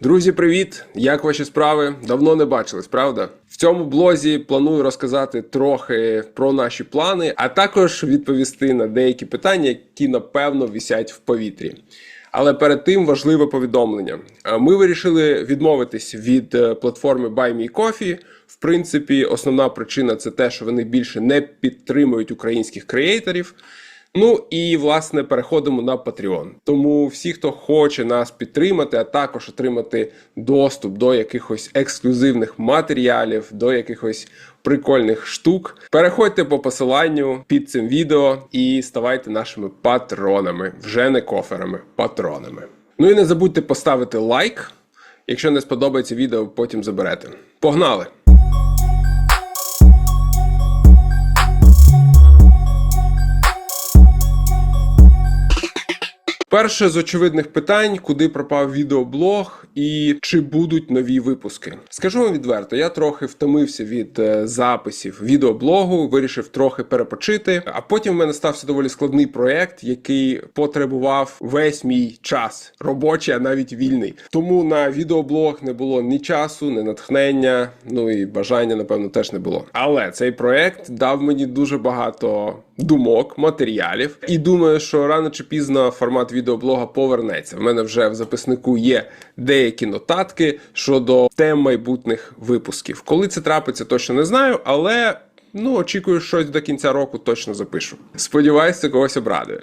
Друзі, привіт! Як ваші справи? Давно не бачились, правда? В цьому блозі планую розказати трохи про наші плани, а також відповісти на деякі питання, які напевно висять в повітрі. Але перед тим важливе повідомлення. Ми вирішили відмовитись від е, платформи Buy Me Coffee. В принципі, основна причина це те, що вони більше не підтримують українських креаторів. Ну і власне переходимо на Patreon. Тому всі, хто хоче нас підтримати, а також отримати доступ до якихось ексклюзивних матеріалів, до якихось прикольних штук, переходьте по посиланню під цим відео і ставайте нашими патронами, вже не коферами, патронами. Ну і не забудьте поставити лайк. Якщо не сподобається відео, потім заберете. Погнали! Перше з очевидних питань, куди пропав відеоблог і чи будуть нові випуски. Скажу вам відверто, я трохи втомився від е, записів відеоблогу, вирішив трохи перепочити. А потім в мене стався доволі складний проект, який потребував весь мій час, робочий, а навіть вільний. Тому на відеоблог не було ні часу, ні натхнення, ну і бажання, напевно, теж не було. Але цей проект дав мені дуже багато думок, матеріалів, і думаю, що рано чи пізно формат відеоблога повернеться. В мене вже в записнику є деякі нотатки щодо тем майбутніх випусків. Коли це трапиться, точно не знаю, але ну очікую, щось до кінця року точно запишу. Сподіваюся, когось обрадує.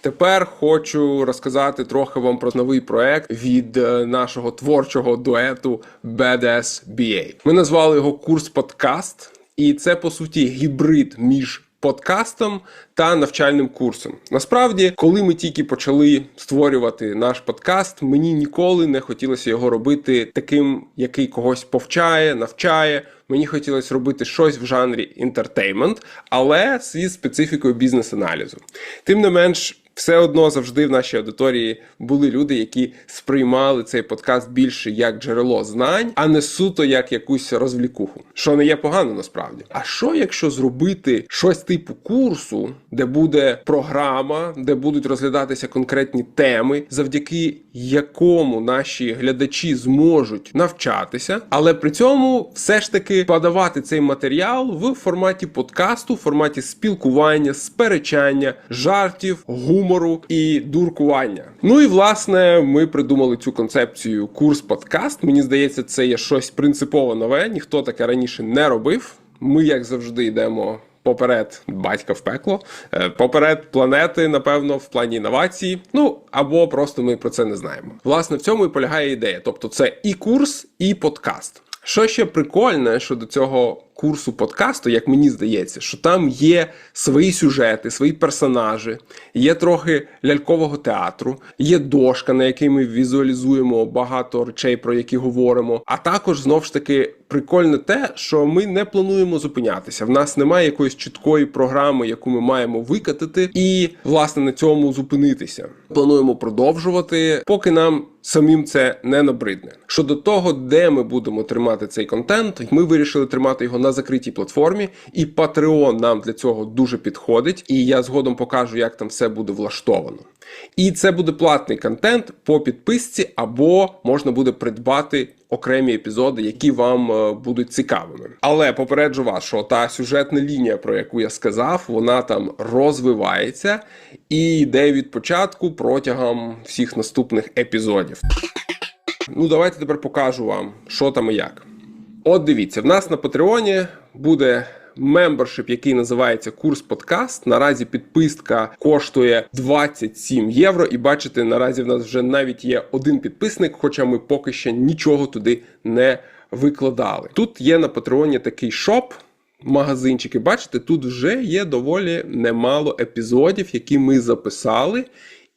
Тепер хочу розказати трохи вам про новий проект від е, нашого творчого дуету BDS BA. Ми назвали його курс подкаст, і це по суті гібрид між подкастом та навчальним курсом. Насправді, коли ми тільки почали створювати наш подкаст, мені ніколи не хотілося його робити таким, який когось повчає, навчає. Мені хотілося робити щось в жанрі інтертеймент, але зі специфікою бізнес-аналізу. Тим не менш. Все одно завжди в нашій аудиторії були люди, які сприймали цей подкаст більше як джерело знань, а не суто як якусь розвлікуху. Що не є погано насправді. А що якщо зробити щось типу курсу, де буде програма, де будуть розглядатися конкретні теми, завдяки якому наші глядачі зможуть навчатися, але при цьому все ж таки подавати цей матеріал в форматі подкасту, в форматі спілкування, сперечання, жартів, гумору і дуркування. Ну і власне ми придумали цю концепцію курс подкаст. Мені здається, це є щось принципово нове. Ніхто таке раніше не робив. Ми, як завжди, йдемо. Поперед батька в пекло, е, поперед планети, напевно, в плані інновації. Ну або просто ми про це не знаємо. Власне, в цьому і полягає ідея. Тобто, це і курс, і подкаст. Що ще прикольне щодо цього курсу подкасту, як мені здається, що там є свої сюжети, свої персонажі, є трохи лялькового театру, є дошка, на якій ми візуалізуємо багато речей, про які говоримо. А також знов ж таки прикольне те, що ми не плануємо зупинятися. В нас немає якоїсь чіткої програми, яку ми маємо викатати, і власне на цьому зупинитися. Плануємо продовжувати, поки нам. Самим це не набридне. Щодо того, де ми будемо тримати цей контент, ми вирішили тримати його на закритій платформі, і Patreon нам для цього дуже підходить. І я згодом покажу, як там все буде влаштовано. І це буде платний контент по підписці, або можна буде придбати окремі епізоди, які вам е, будуть цікавими. Але попереджу вас, що та сюжетна лінія, про яку я сказав, вона там розвивається і йде від початку протягом всіх наступних епізодів. Ну, давайте тепер покажу вам, що там і як. От дивіться, в нас на Патреоні буде мембершип, який називається Курс Подкаст. Наразі підписка коштує 27 євро. І бачите, наразі в нас вже навіть є один підписник, хоча ми поки ще нічого туди не викладали. Тут є на Патреоні такий шоп. Магазинчики, бачите, тут вже є доволі немало епізодів, які ми записали,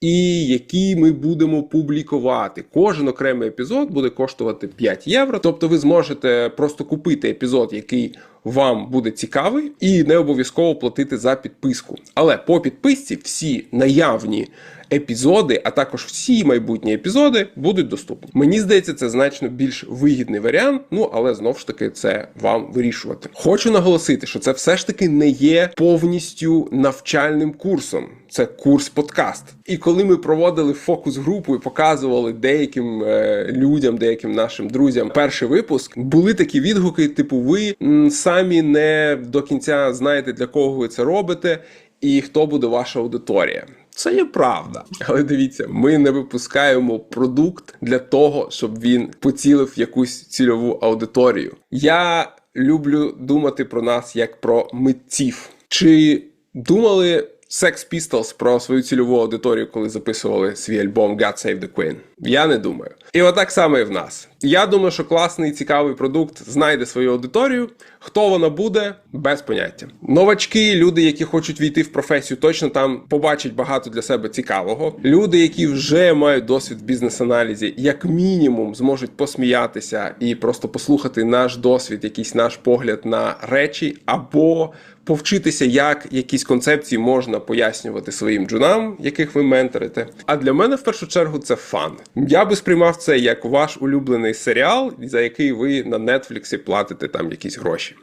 і які ми будемо публікувати. Кожен окремий епізод буде коштувати 5 євро. Тобто ви зможете просто купити епізод, який вам буде цікавий, і не обов'язково платити за підписку. Але по підписці всі наявні епізоди, а також всі майбутні епізоди будуть доступні. Мені здається, це значно більш вигідний варіант. Ну але знову ж таки це вам вирішувати. Хочу наголосити, що це все ж таки не є повністю навчальним курсом. Це курс подкаст. І коли ми проводили фокус групу і показували деяким е, людям, деяким нашим друзям перший випуск, були такі відгуки: типу, ви м, самі не до кінця знаєте для кого ви це робите, і хто буде ваша аудиторія. Це є правда, але дивіться, ми не випускаємо продукт для того, щоб він поцілив якусь цільову аудиторію. Я люблю думати про нас як про митців. Чи думали Sex Pistols про свою цільову аудиторію, коли записували свій альбом God Save the Queen? Я не думаю. І отак само і в нас. Я думаю, що класний цікавий продукт знайде свою аудиторію. Хто вона буде, без поняття. Новачки, люди, які хочуть війти в професію, точно там побачать багато для себе цікавого. Люди, які вже мають досвід в бізнес-аналізі, як мінімум зможуть посміятися і просто послухати наш досвід, якийсь наш погляд на речі, або повчитися, як якісь концепції можна пояснювати своїм джунам, яких ви менторите. А для мене в першу чергу це фан. Я би сприймав це як ваш улюблений серіал, за який ви на Нетфліксі платите там якісь гроші.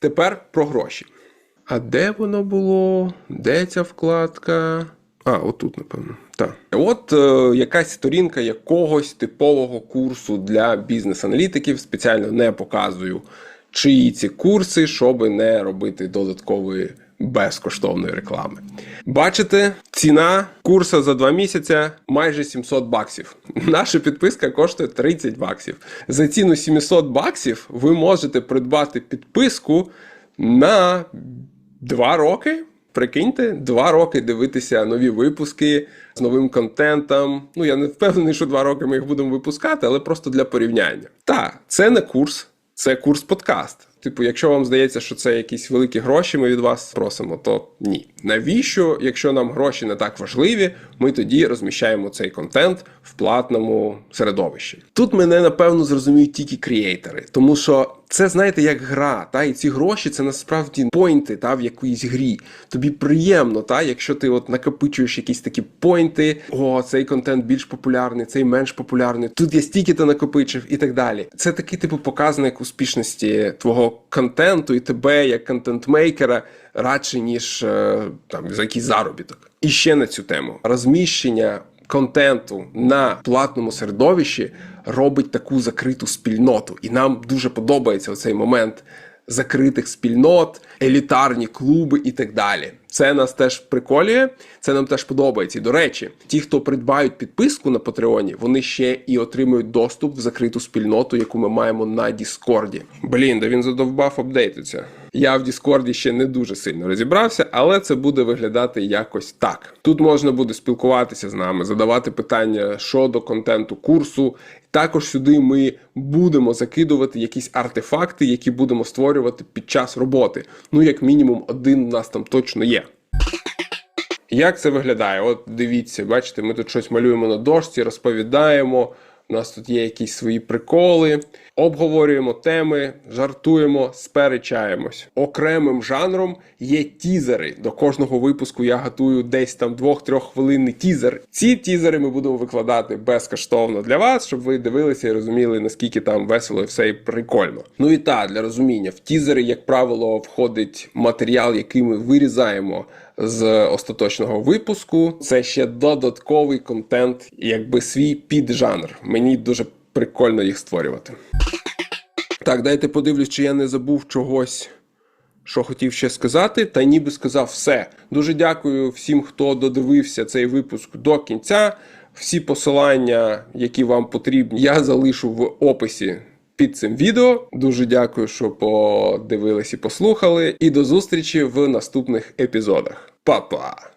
Тепер про гроші. А де воно було? Де ця вкладка? А, отут, напевно. Так. От е, якась сторінка якогось типового курсу для бізнес-аналітиків. Спеціально не показую, чиї ці курси, щоб не робити додаткової безкоштовної реклами. Бачите, ціна курсу за два місяця майже 700 баксів. Наша підписка коштує 30 баксів. За ціну 700 баксів ви можете придбати підписку на 2 роки. Прикиньте, два роки дивитися нові випуски з новим контентом. Ну я не впевнений, що два роки ми їх будемо випускати, але просто для порівняння. Так, це не курс, це курс подкаст. Типу, якщо вам здається, що це якісь великі гроші, ми від вас просимо, то ні. Навіщо, якщо нам гроші не так важливі, ми тоді розміщаємо цей контент в платному середовищі. Тут мене напевно зрозуміють тільки крієйтери, тому що це знаєте як гра, та і ці гроші це насправді пойнти та в якоїсь грі. Тобі приємно, та якщо ти от накопичуєш якісь такі пойнти, о, цей контент більш популярний, цей менш популярний. Тут я стільки-то накопичив і так далі. Це такий типу показник успішності твого контенту і тебе як контент-мейкера радше ніж е, там за якийсь заробіток. І ще на цю тему розміщення контенту на платному середовищі робить таку закриту спільноту, і нам дуже подобається оцей момент закритих спільнот, елітарні клуби і так далі. Це нас теж приколює, це нам теж подобається. І до речі, ті, хто придбають підписку на Патреоні, вони ще і отримують доступ в закриту спільноту, яку ми маємо на Діскорді. Блін, да він задовбав апдейтиться. Я в Діскорді ще не дуже сильно розібрався, але це буде виглядати якось так. Тут можна буде спілкуватися з нами, задавати питання щодо контенту курсу. Також сюди ми будемо закидувати якісь артефакти, які будемо створювати під час роботи. Ну, як мінімум, один у нас там точно є. Як це виглядає? От дивіться, бачите, ми тут щось малюємо на дошці, розповідаємо. У нас тут є якісь свої приколи, обговорюємо теми, жартуємо, сперечаємось. Окремим жанром є тізери. До кожного випуску я готую десь там 2-3 хвилинний тізер. Ці тізери ми будемо викладати безкоштовно для вас, щоб ви дивилися і розуміли, наскільки там весело і все і прикольно. Ну і так, для розуміння, в тізери, як правило, входить матеріал, який ми вирізаємо з остаточного випуску. Це ще додатковий контент, якби свій піджанр. Мені дуже прикольно їх створювати. Так, дайте подивлюсь, чи я не забув чогось. Що хотів ще сказати, та ніби сказав все. Дуже дякую всім, хто додивився цей випуск до кінця. Всі посилання, які вам потрібні, я залишу в описі під цим відео. Дуже дякую, що подивились і послухали. І до зустрічі в наступних епізодах. Па-па!